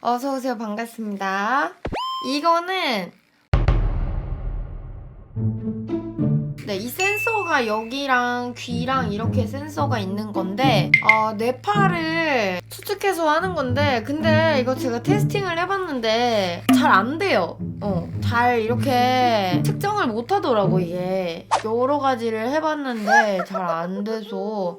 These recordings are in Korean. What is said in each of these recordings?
어서 오세요. 반갑습니다. 이거는 네, 이 센서가 여기랑 귀랑 이렇게 센서가 있는 건데 어, 내 팔을 추측해서 하는 건데 근데 이거 제가 테스팅을 해봤는데 잘 안 돼요. 어, 잘 이렇게 측정을 못 하더라고 이게 여러 가지를 해봤는데 잘 안 돼서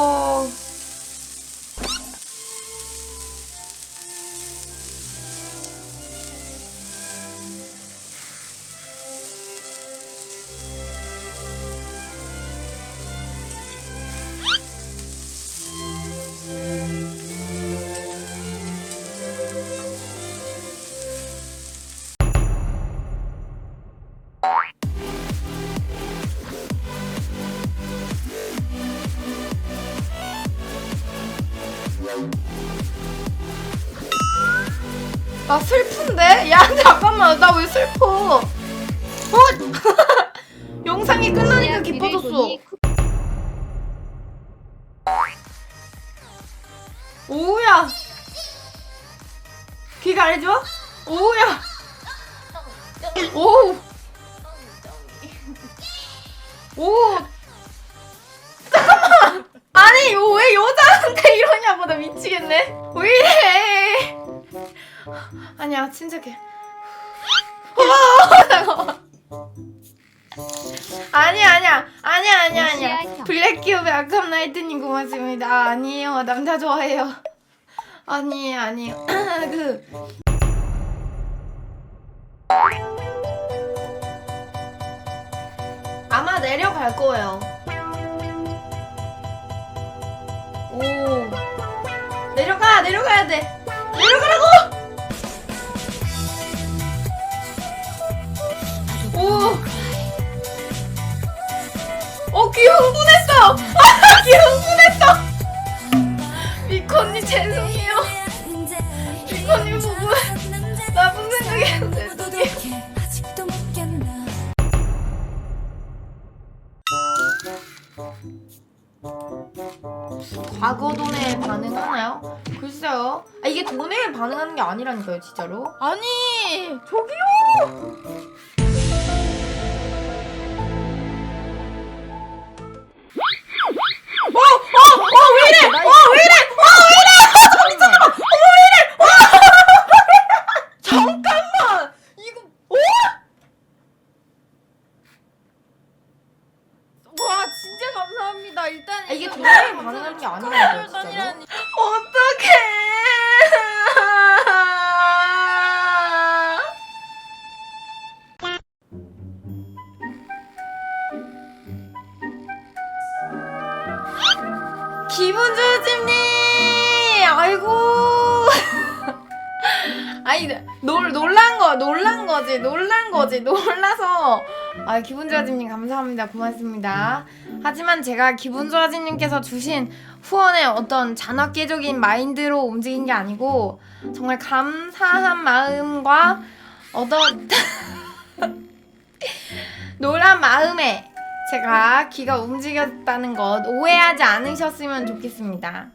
나 슬픈데? 야 잠깐만 나 왜 슬퍼? 어? 영상이 끝나니까 기뻐졌어. 오우야. 귀가 안 좋아? 오우야. 오우. 오. 왜 여자한테 이러냐고 나 미치겠네. 왜 이래? 아니야 침착해. 와, 잠깐만. 아니야 아니야. 아니야 아니야 아니야. 블랙기업의 아캄 나이트님 고맙습니다. 아, 아니에요. 남자 좋아해요. 아니에요 아니에요. 그. 아마 내려갈 거예요 내려가 내려가야 돼 내려가라고 오. 어, 귀 흥분했어! 아, 귀 흥분했어! 미코님 죄송해요. 미코님 보고 나쁜 생각해서 죄송해요. 아직도 과거 돈에 반응하나요? 글쎄요. 아, 이게 돈에 반응하는 게 아니라니까요, 진짜로. 아니, 저기요! 감사합니다. 일단 아, 이게 돈에 반응하는 게 아니라니까요, 진짜로. 일단이라니. 어떡해. 기분 좋으집니 아 아니 놀 놀란 거 놀란 거지 놀란 거지 놀라서. 아 기분 좋아짐님 감사합니다. 고맙습니다. 하지만 제가 기분 좋아짐님께서 주신 후원의 어떤 잔악계적인 마인드로 움직인 게 아니고 정말 감사한 마음과 어떤 노란 마음에 제가 귀가 움직였다는 것 오해하지 않으셨으면 좋겠습니다.